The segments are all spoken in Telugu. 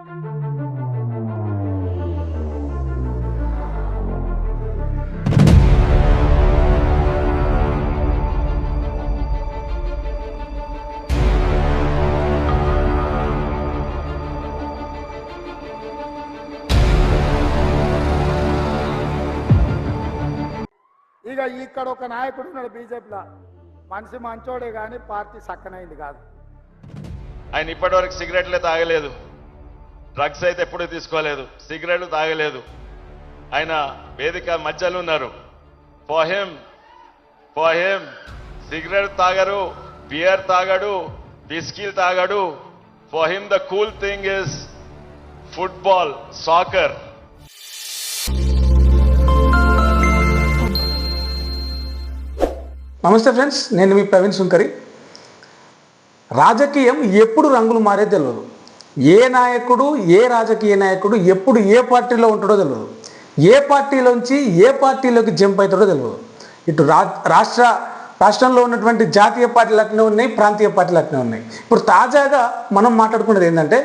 ఇక ఇక్కడ ఒక నాయకుడు ఉన్నాడు బీజేపీలో. మనిషి మంచోడే కానీ పార్టీ సక్కనైంది కాదు. ఆయన ఇప్పటివరకు సిగరెట్లే తాగలేదు. డ్రగ్స్ అయితే ఎప్పుడూ తీసుకోలేదు సిగరెట్లు తాగలేదు. ఆయన వేదిక మధ్యలో ఉన్నారు. ఫోహెమ్ ఫోహెమ్ సిగరెట్ తాగరు బియర్ తాగడు బిస్కీలు తాగడు. For him the cool thing is football soccer నమస్తే ఫ్రెండ్స్ నేను మీ ప్రవీణ్ సుంకరి. రాజకీయం ఎప్పుడు రంగులు మారే తెలియదు ఏ నాయకుడు ఏ రాజకీయ నాయకుడు ఎప్పుడు ఏ పార్టీలో ఉంటాడో తెలియదు ఏ పార్టీలోంచి ఏ పార్టీలోకి జంప్ అవుతాడో తెలియదు ఇటు రా రాష్ట్ర రాష్ట్రంలో ఉన్నటువంటి జాతీయ పార్టీలు అట్లనే ఉన్నాయి ప్రాంతీయ పార్టీలు అట్లనే ఉన్నాయి. ఇప్పుడు తాజాగా మనం మాట్లాడుకున్నది ఏంటంటే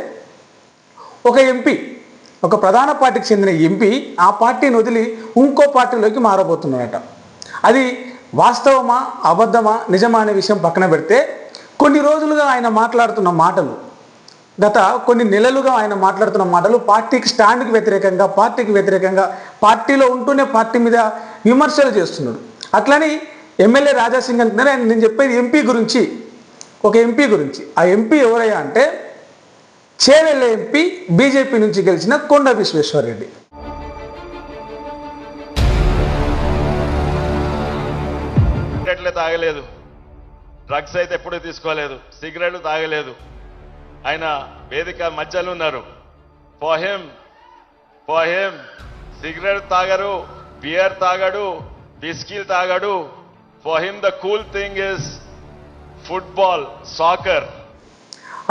ఒక ఎంపీ ఒక ప్రధాన పార్టీకి చెందిన ఎంపీ ఆ పార్టీని వదిలి ఇంకో పార్టీలోకి మారబోతున్నాడట. అది వాస్తవమా అబద్ధమా నిజమా అనే విషయం పక్కన పెడితే కొన్ని రోజులుగా ఆయన మాట్లాడుతున్న మాటలు గత కొన్ని నెలలుగా ఆయన మాట్లాడుతున్న మాటలు పార్టీకి స్టాండ్కి వ్యతిరేకంగా పార్టీకి వ్యతిరేకంగా పార్టీలో ఉంటూనే పార్టీ మీద విమర్శలు చేస్తున్నాడు. అట్లని ఎమ్మెల్యే రాజాసింగ్ అంటున్నారే ఆయన నేను చెప్పేది ఎంపీ గురించి ఒక ఎంపీ గురించి. ఆ ఎంపీ ఎవరయ్యా అంటే చేవెళ్ళ ఎంపీ బీజేపీ నుంచి గెలిచిన కొండ విశ్వేశ్వరరెడ్డి. తాగలేదు. డ్రగ్స్ అయితే ఎప్పుడూ తీసుకోలేదు. సిగరెట్లు తాగలేదు. ఆయన వేదిక మధ్యలో ఉన్నారు. ఫోహెమ్ ఫోహెమ్ సిగరెట్ తాగరు బియర్ తాగడు బిస్కీలు తాగడు. For him the cool thing is football soccer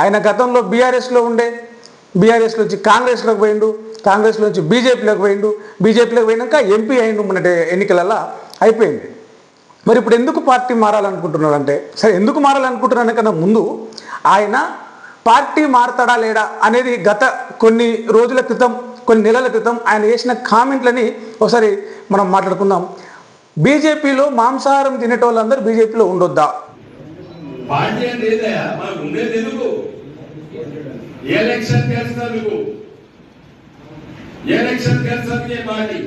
ఆయన గతంలో బీఆర్ఎస్లో ఉండే బీఆర్ఎస్ నుంచి కాంగ్రెస్లోకి పోయిండు కాంగ్రెస్లో నుంచి బీజేపీలోకి పోయిండు బీజేపీలోకి పోయినాక ఎంపీ అయిండు మన ఎన్నికలలో అయిపోయింది. మరి ఇప్పుడు ఎందుకు పార్టీ మారాలనుకుంటున్నాడు అంటే సరే ఎందుకు మారాలనుకుంటున్నాను కన్నా ముందు ఆయన పార్టీ మారతాడా లేడా అనేది గత కొన్ని రోజుల క్రితం కొన్ని నెలల క్రితం ఆయన చేసిన కామెంట్లని ఒకసారి మనం మాట్లాడుకుందాం. బీజేపీలో మాంసాహారం తినేటోళ్ళందరూ బీజేపీలో ఉండొద్దా? పార్టీ అంటే ఉండేది ఎందుకు? ఎలక్షన్ తెలుస్తా మీకు? ఎలక్షన్ తెలుసా మీ పార్టీ?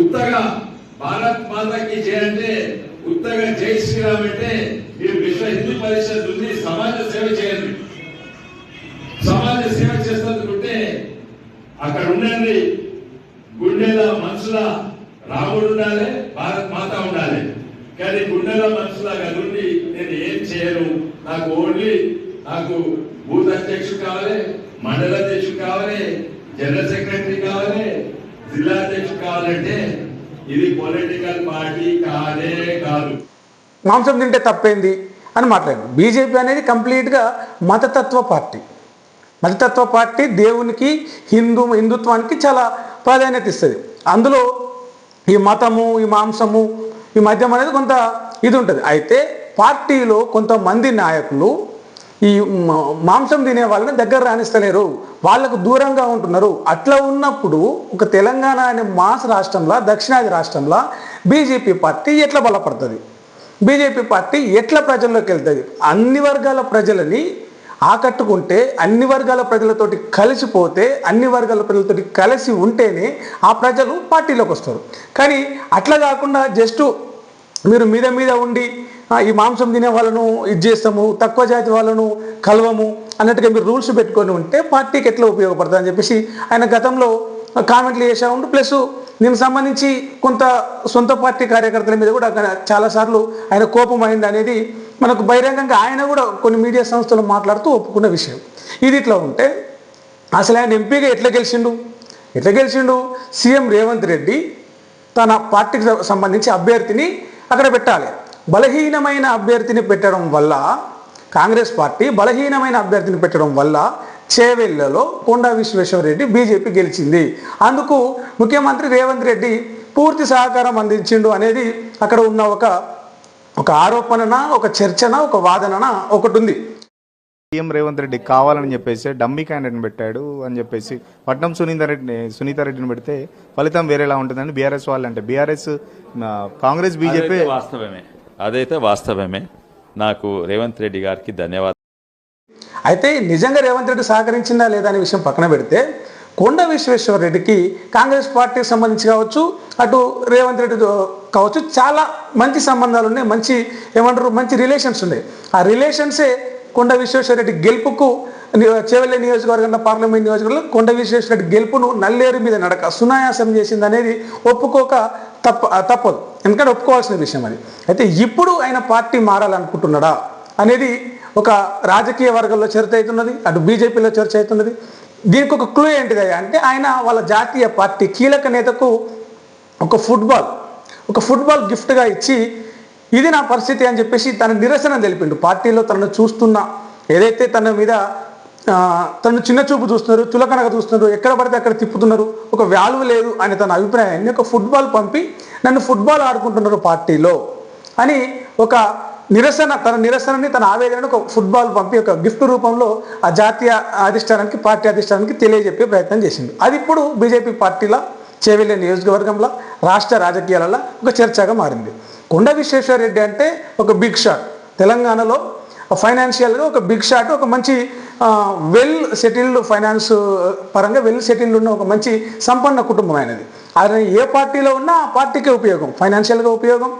ఉత్తగా భారత్ మాతకి జై ఉత్తగా జై శ్రీరామ్ అంటే ఈ విశ్వ హిందూ పరిషత్ ఉంది సమాజ సేవ చేయండి. సమాజ సేవ చేస్తుంటే అక్కడ ఉండండి. గుండెల మనసుల రాముడు ఉండాలి భారత్ మాత ఉండాలి. కానీ గుండెల మనసులాగా నుండి నేను ఏం చేయను? నాకు ఓన్లీ నాకు బూత్ అధ్యక్షుడు కావాలి మండల అధ్యక్షుడు కావాలి జనరల్ సెక్రటరీ కావాలి జిల్లా అధ్యక్షుడు కావాలంటే ఇది పొలిటికల్ పార్టీ కాదే కాదు. మాంసం తింటే తప్పేంది అని మాట్లాడారు. బీజేపీ అనేది కంప్లీట్గా మతతత్వ పార్టీ. మతతత్వ పార్టీ దేవునికి హిందూ హిందుత్వానికి చాలా ప్రాధాన్యత ఇస్తుంది. అందులో ఈ మతము ఈ మాంసము ఈ మద్యం అనేది కొంత ఇది ఉంటుంది. అయితే పార్టీలో కొంతమంది నాయకులు ఈ మాంసం తినే వాళ్ళని దగ్గర రాణిస్తలేరు. వాళ్ళకు దూరంగా ఉంటున్నారు. అట్లా ఉన్నప్పుడు ఒక తెలంగాణ అనే మాస్ రాష్ట్రంలో దక్షిణాది రాష్ట్రంలో బీజేపీ పార్టీ ఎట్లా బలపడుతుంది? బీజేపీ పార్టీ ఎట్లా ప్రజల్లోకి వెళ్తుంది? అన్ని వర్గాల ప్రజలని ఆకట్టుకుంటే అన్ని వర్గాల ప్రజలతోటి కలిసిపోతే అన్ని వర్గాల ప్రజలతోటి కలిసి ఉంటేనే ఆ ప్రజలు పార్టీలోకి వస్తారు. కానీ అట్లా కాకుండా జస్ట్ మీరు మీద మీద ఉండి ఈ మాంసం తినే వాళ్ళను ఇది చేస్తాము తక్కువ జాతి వాళ్ళను కలవము అన్నట్టుగా మీరు రూల్స్ పెట్టుకొని ఉంటే పార్టీకి ఎట్లా ఉపయోగపడుతుంది అని చెప్పేసి ఆయన గతంలో కామెంట్లు చేసా ఉండు. ప్లస్ దీనికి సంబంధించి కొంత సొంత పార్టీ కార్యకర్తల మీద కూడా చాలాసార్లు ఆయన కోపం అయింది అనేది మనకు బహిరంగంగా ఆయన కూడా కొన్ని మీడియా సంస్థలు మాట్లాడుతూ ఒప్పుకున్న విషయం. ఇది ఇట్లా ఉంటే అసలు ఆయన ఎంపీగా ఎట్లా గెలిచిండు? ఎట్లా గెలిచిండు? సీఎం రేవంత్ రెడ్డి తన పార్టీకి సంబంధించి అభ్యర్థిని అక్కడ పెట్టాలి. బలహీనమైన అభ్యర్థిని పెట్టడం వల్ల కాంగ్రెస్ పార్టీ బలహీనమైన అభ్యర్థిని పెట్టడం వల్ల చేవెళ్ళలో కొండా విశ్వేశ్వరరెడ్డి బీజేపీ గెలిచింది. అందుకు ముఖ్యమంత్రి రేవంత్ రెడ్డి పూర్తి సహకారం అందించిండు అనేది అక్కడ ఉన్న ఒక ఒక ఆరోపణన ఒక చర్చన ఒక వాదనన ఒకటి ఉంది సీఎం రేవంత్ రెడ్డి కావాలని చెప్పేసి డమ్మీ క్యాండిడేట్ని పెట్టాడు అని చెప్పేసి పట్నం సునీత రెడ్డిని సునీత రెడ్డిని పెడితే ఫలితం వేరేలా ఉంటుందని బీఆర్ఎస్ వాళ్ళు అంటే బీఆర్ఎస్ కాంగ్రెస్ బీజేపీ వాస్తవమే. అదైతే వాస్తవమే. నాకు రేవంత్ రెడ్డి గారికి ధన్యవాదాలు. అయితే నిజంగా రేవంత్ రెడ్డి సహకరించిందా లేదా అనే విషయం పక్కన పెడితే కొండ విశ్వేశ్వర రెడ్డికి కాంగ్రెస్ పార్టీకి సంబంధించి కావచ్చు అటు రేవంత్ రెడ్డి కావచ్చు చాలా మంచి సంబంధాలు ఉన్నాయి మంచి ఏమంటారు మంచి రిలేషన్స్ ఉన్నాయి. ఆ రిలేషన్సే కొండ విశ్వేశ్వర రెడ్డి గెలుపుకు ని- చేవెళ్ళ నియోజకవర్గంలో పార్లమెంట్ నియోజకవర్గంలో కొండ విశ్వేశ్వర రెడ్డి గెలుపును నల్లేరు మీద నడక సునాయాసం చేసింది అనేది ఒప్పుకోక తప్ప తప్పదు. ఎందుకంటే ఒప్పుకోవాల్సిన విషయం అది. అయితే ఇప్పుడు ఆయన పార్టీ మారాలనుకుంటున్నాడా అనేది ఒక రాజకీయ వర్గంలో చర్చ అవుతున్నది అటు బీజేపీలో చర్చ అవుతున్నది. దీనికి ఒక క్లూ ఏంటిది అంటే ఆయన వాళ్ళ జాతీయ పార్టీ కీలక నేతకు ఒక ఫుట్బాల్ ఒక ఫుట్బాల్ గిఫ్ట్గా ఇచ్చి ఇది నా పరిస్థితి అని చెప్పేసి తన నిరసన తెలిపిండు. పార్టీలో తనను చూస్తున్న ఏదైతే తన మీద తను చిన్న చూపు చూస్తున్నారు చులకనగా చూస్తున్నారు ఎక్కడ పడితే అక్కడ తిప్పుతున్నారు ఒక వాల్యూ లేదు అని తన అభిప్రాయాన్ని ఒక ఫుట్బాల్ పంపి నన్ను ఫుట్బాల్ ఆడుకుంటున్నారు పార్టీలో అని ఒక నిరసన తన నిరసనని తన ఆవేదనను ఒక ఫుట్బాల్ పంపి ఒక గిఫ్ట్ రూపంలో ఆ జాతీయ అధిష్టానానికి పార్టీ అధిష్టానానికి తెలియజెప్పే ప్రయత్నం చేసింది అది ఇప్పుడు బీజేపీ పార్టీలో చేవెళ్ళే నియోజకవర్గంలో రాష్ట్ర రాజకీయాలలో ఒక చర్చగా మారింది. కొండ విశ్వేశ్వర రెడ్డి అంటే ఒక బిగ్ షాట్ తెలంగాణలో ఫైనాన్షియల్గా ఒక బిగ్ షాట్ ఒక మంచి వెల్ సెటిల్డ్ ఫైనాన్స్ పరంగా వెల్ సెటిల్డ్ ఉన్న ఒక మంచి సంపన్న కుటుంబం అయినది ఆయన ఏ పార్టీలో ఉన్నా ఆ పార్టీకే ఉపయోగం ఫైనాన్షియల్గా ఉపయోగం.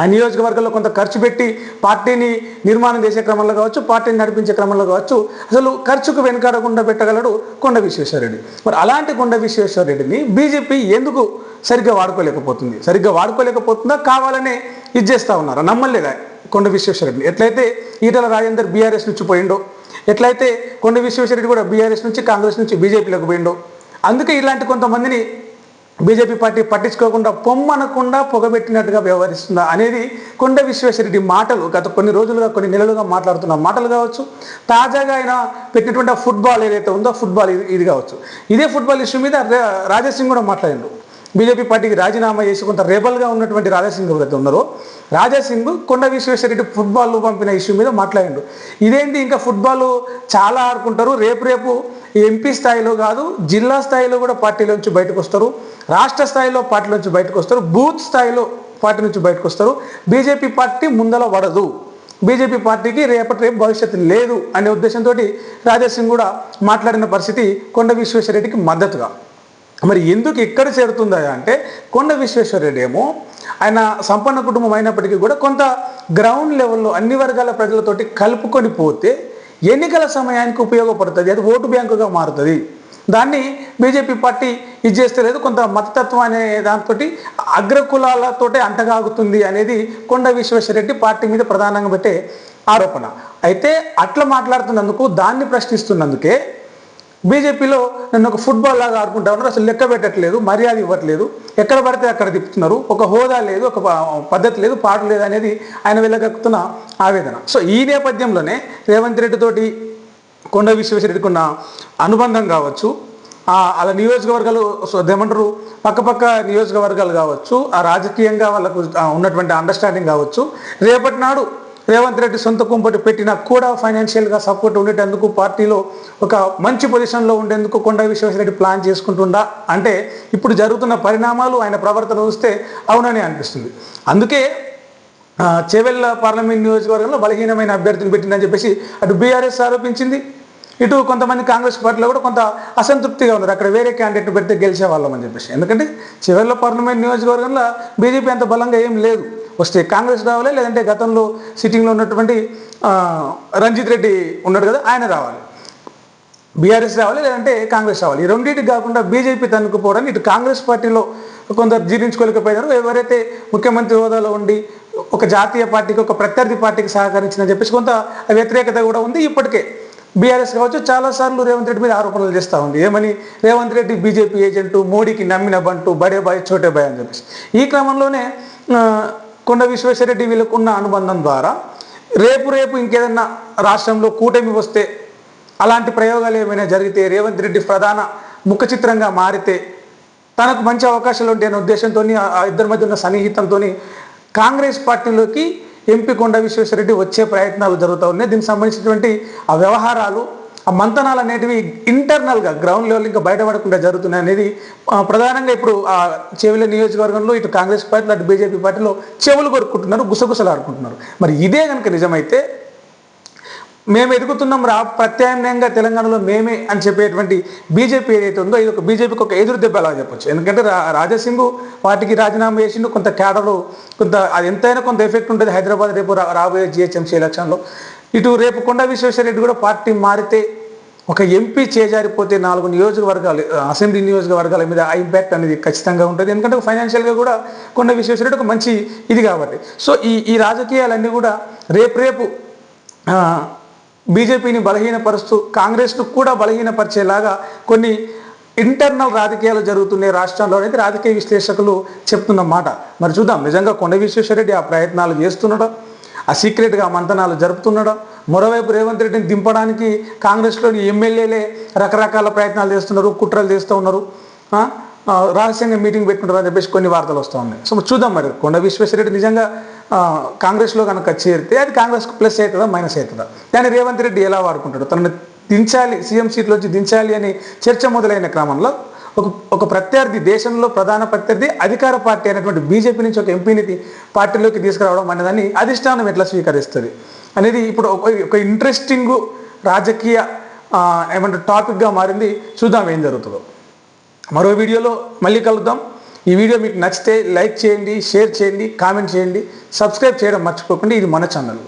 ఆ నియోజకవర్గంలో కొంత ఖర్చు పెట్టి పార్టీని నిర్మాణం చేసే క్రమంలో కావచ్చు పార్టీని నడిపించే క్రమంలో కావచ్చు అసలు ఖర్చుకు వెనకాడకుండా పెట్టగలడు కొండ విశ్వేశ్వరరెడ్డి. మరి అలాంటి కొండ విశ్వేశ్వరరెడ్డిని బీజేపీ ఎందుకు సరిగ్గా వాడుకోలేకపోతుంది? సరిగ్గా వాడుకోలేకపోతుందా? కావాలనే ఇది చేస్తూ ఉన్నారు? నమ్మలేదా కొండ విశ్వేశ్వరరెడ్డిని? ఎట్లయితే ఈటల రాజేందర్ బీఆర్ఎస్ నుంచి పోయిండో ఎట్లయితే కొండ విశ్వేశ్వరరెడ్డి కూడా బీఆర్ఎస్ నుంచి కాంగ్రెస్ నుంచి బీజేపీలోకి పోయిండో అందుకే ఇలాంటి కొంతమందిని బీజేపీ పార్టీ పట్టించుకోకుండా పొమ్మనకుండా పొగబెట్టినట్టుగా వ్యవహరిస్తుందా అనేది కొండ విశ్వేశ్వరరెడ్డి మాటలు గత కొన్ని రోజులుగా కొన్ని నెలలుగా మాట్లాడుతున్న మాటలు కావచ్చు. తాజాగా ఆయన పెట్టినటువంటి ఫుట్బాల్ ఏదైతే ఉందో ఫుట్బాల్ ఇది- ఇది కావచ్చు. ఇదే ఫుట్బాల్ ఇష్యూ మీద రా- రాజాసింగ్ కూడా మాట్లాడిండు. బీజేపీ పార్టీకి రాజీనామా చేసి కొంత రెబల్గా ఉన్నటువంటి రాజాసింగ్ ఎవరైతే ఉన్నారో రాజాసింగ్ కొండ విశ్వేశ్వరరెడ్డి ఫుట్బాల్ పంపిన ఇష్యూ మీద మాట్లాడిండు. ఇదేంటి ఇంకా ఫుట్బాల్ చాలా ఆడుకుంటారు రేపు రేపు ఎంపీ స్థాయిలో కాదు జిల్లా స్థాయిలో కూడా పార్టీలోంచి బయటకు వస్తారు. రాష్ట్ర స్థాయిలో పార్టీ నుంచి బయటకు వస్తారు. బూత్ స్థాయిలో పార్టీ నుంచి బయటకు వస్తారు. బీజేపీ పార్టీ ముందల పడదు బీజేపీ పార్టీకి రేపటి రేపు భవిష్యత్తు లేదు అనే ఉద్దేశంతో సింగ్ కూడా మాట్లాడిన పరిస్థితి కొండ విశ్వేశ్వరరెడ్డికి మద్దతుగా. మరి ఎందుకు ఎక్కడ చేరుతుందా అంటే కొండ విశ్వేశ్వరరెడ్డి ఏమో ఆయన సంపన్న కుటుంబం అయినప్పటికీ కూడా కొంత గ్రౌండ్ లెవెల్లో అన్ని వర్గాల ప్రజలతోటి కలుపుకొని పోతే ఎన్నికల సమయానికి ఉపయోగపడుతుంది. అది ఓటు బ్యాంకుగా మారుతుంది. దాన్ని బీజేపీ పార్టీ ఇది చేస్తే లేదు. కొంత మతతత్వం అనే దాంతో అగ్రకులాలతో అంటగాగుతుంది అనేది కొండ విశ్వేశ్వరరెడ్డి పార్టీ మీద ప్రధానంగా పెట్టే ఆరోపణ. అయితే అట్లా మాట్లాడుతున్నందుకు దాన్ని ప్రశ్నిస్తున్నందుకే బీజేపీలో నన్ను ఒక ఫుట్బాల్ లాగా ఆడుకుంటా ఉన్నారు అసలు లెక్క పెట్టట్లేదు మర్యాద ఇవ్వట్లేదు. ఎక్కడ పడితే అక్కడ తిప్పుతున్నారు. ఒక హోదా లేదు ఒక పద్ధతి లేదు పాట లేదు అనేది ఆయన వెళ్ళగక్కుతున్న ఆవేదన. సో ఈ నేపథ్యంలోనే రేవంత్ రెడ్డి తోటి కొండ విశ్వేశ్వరరెడ్డికి ఉన్న అనుబంధం కావచ్చు అలా నియోజకవర్గాలు ఏమంటారు పక్కపక్క నియోజకవర్గాలు కావచ్చు ఆ రాజకీయంగా వాళ్ళకు ఉన్నటువంటి అండర్స్టాండింగ్ కావచ్చు రేపటి నాడు రేవంత్ రెడ్డి సొంత కుంపటి పెట్టినా కూడా ఫైనాన్షియల్గా సపోర్ట్ ఉండేటందుకు పార్టీలో ఒక మంచి పొజిషన్లో ఉండేందుకు కొండ విశ్వేశ్వరరెడ్డి ప్లాన్ చేసుకుంటుండా? అంటే ఇప్పుడు జరుగుతున్న పరిణామాలు ఆయన ప్రవర్తన చూస్తే అవునని అనిపిస్తుంది. అందుకే ఆ, చేవెళ్ళ పార్లమెంట్ నియోజకవర్గంలో బలహీనమైన అభ్యర్థిని పెట్టిందని చెప్పేసి అటు బీఆర్ఎస్ ఆరోపించింది. ఇటు కొంతమంది కాంగ్రెస్ పార్టీలో కూడా కొంత అసంతృప్తిగా ఉన్నారు. అక్కడ వేరే క్యాండిడేట్ పెడితే గెలిచే వాళ్ళం అని చెప్పేసి. ఎందుకంటే చివరిలో పార్లమెంట్ నియోజకవర్గంలో బీజేపీ అంత బలంగా ఏం లేదు. వస్తే కాంగ్రెస్ రావాలి లేదంటే గతంలో సిట్టింగ్లో ఉన్నటువంటి రంజిత్ రెడ్డి ఉన్నాడు కదా ఆయన రావాలి. బీఆర్ఎస్ రావాలి లేదంటే కాంగ్రెస్ రావాలి. ఈ రెండింటికి కాకుండా బీజేపీ తన్నుకుపోవడానికి ఇటు కాంగ్రెస్ పార్టీలో కొందరు జీర్ణించుకోలేకపోయినారు. ఎవరైతే ముఖ్యమంత్రి హోదాలో ఉండి ఒక జాతీయ పార్టీకి ఒక ప్రత్యర్థి పార్టీకి సహకరించిందని చెప్పేసి కొంత వ్యతిరేకత కూడా ఉంది. ఇప్పటికే బీఆర్ఎస్ కావచ్చు చాలాసార్లు రేవంత్ రెడ్డి మీద ఆరోపణలు చేస్తూ ఉంది. ఏమని? రేవంత్ రెడ్డి బీజేపీ ఏజెంటు మోడీకి నమ్మిన బంటు బడే బాయ్ చోటే బాయ్ అని చెప్పేసి. ఈ క్రమంలోనే కొండ విశ్వేశ్వరరెడ్డి వీళ్ళకు ఉన్న అనుబంధం ద్వారా రేపు రేపు ఇంకేదన్నా రాష్ట్రంలో కూటమి వస్తే అలాంటి ప్రయోగాలు ఏమైనా జరిగితే రేవంత్ రెడ్డి ప్రధాన ముఖ చిత్రంగా మారితే తనకు మంచి అవకాశాలు ఉంటాయనే ఉద్దేశంతో ఆ ఇద్దరి మధ్య ఉన్న సన్నిహితంతో కాంగ్రెస్ పార్టీలోకి ఎంపీ కొండ విశ్వేశ్వరరెడ్డి వచ్చే ప్రయత్నాలు జరుగుతూ ఉన్నాయి. దీనికి సంబంధించినటువంటి ఆ వ్యవహారాలు ఆ మంతనాలు అనేటివి ఇంటర్నల్గా గ్రౌండ్ లెవెల్ ఇంకా బయటపడకుండా జరుగుతున్నాయి అనేది ప్రధానంగా ఇప్పుడు ఆ చెవిల నియోజకవర్గంలో ఇటు కాంగ్రెస్ పార్టీలో అటు బీజేపీ పార్టీలో చెవులు కొరుక్కుంటున్నారు గుసగుసలాడుకుంటున్నారు. మరి ఇదే కనుక నిజమైతే మేము ఎదుగుతున్నాం రా ప్రత్యామ్నాయంగా తెలంగాణలో మేమే అని చెప్పేటువంటి బీజేపీ ఏదైతే ఉందో ఇది ఒక బీజేపీకి ఒక ఎదురు దెబ్బ అలా చెప్పొచ్చు? ఎందుకంటే రా రాజాసింగ్ వాటికి రాజీనామా చేసిండు కొంత కేడరు కొంత అది ఎంతైనా కొంత ఎఫెక్ట్ ఉంటుంది హైదరాబాద్ రేపు రాబోయే జిహెచ్ఎంసీ ఎలక్షన్లో. ఇటు రేపు కొండ విశ్వేశ్వరరెడ్డి కూడా పార్టీ మారితే ఒక ఎంపీ చేజారిపోతే నాలుగు నియోజకవర్గాలు అసెంబ్లీ నియోజకవర్గాల మీద ఇంపాక్ట్ అనేది ఖచ్చితంగా ఉంటుంది. ఎందుకంటే ఫైనాన్షియల్గా కూడా కొండ విశ్వేశ్వరరెడ్డి ఒక మంచి ఇది కాబట్టి. సో ఈ ఈ రాజకీయాలన్నీ కూడా రేపు రేపు బీజేపీని బలహీనపరుస్తూ కాంగ్రెస్ను కూడా బలహీనపరిచేలాగా కొన్ని ఇంటర్నల్ రాజకీయాలు జరుగుతున్నాయి రాష్ట్రంలో అనేది రాజకీయ విశ్లేషకులు చెప్తున్న మాట. మరి చూద్దాం నిజంగా కొండ విశ్వేశ్వరరెడ్డి ఆ ప్రయత్నాలు చేస్తున్నాడు? ఆ సీక్రెట్గా మంతనాలు జరుపుతున్నాడు? మరోవైపు రేవంత్ రెడ్డిని దింపడానికి కాంగ్రెస్లోని ఎమ్మెల్యేలే రకరకాల ప్రయత్నాలు చేస్తున్నారు కుట్రలు చేస్తూ ఉన్నారు. రహస్యంగా మీటింగ్ పెట్టుకుంటారు అని చెప్పేసి కొన్ని వార్తలు వస్తూ ఉన్నాయి. సో చూద్దాం మరి. కొండ విశ్వేశ్వరరెడ్డి నిజంగా కాంగ్రెస్లో కనుక చేరితే అది కాంగ్రెస్కు ప్లస్ అవుతుందా మైనస్ అవుతుందా? దాన్ని రేవంత్ రెడ్డి ఎలా వాడుకుంటాడు? తనని దించాలి సీఎం సీట్లో వచ్చి దించాలి అని చర్చ మొదలైన క్రమంలో ఒక ఒక ప్రత్యర్థి దేశంలో ప్రధాన ప్రత్యర్థి అధికార పార్టీ అయినటువంటి బీజేపీ నుంచి ఒక ఎంపీని పార్టీలోకి తీసుకురావడం అనేదాన్ని అధిష్టానం ఎట్లా స్వీకరిస్తుంది? అనేది ఇప్పుడు ఒక ఒక ఇంట్రెస్టింగ్ రాజకీయ ఏమంటారు టాపిక్గా మారింది. చూద్దాం ఏం జరుగుతుందో. మరో వీడియోలో మళ్ళీ కలుద్దాం. ఈ వీడియో మీకు నచ్చితే లైక్ చేయండి షేర్ చేయండి కామెంట్ చేయండి. సబ్స్క్రైబ్ చేయడం మర్చిపోకండి. ఇది మన ఛానల్.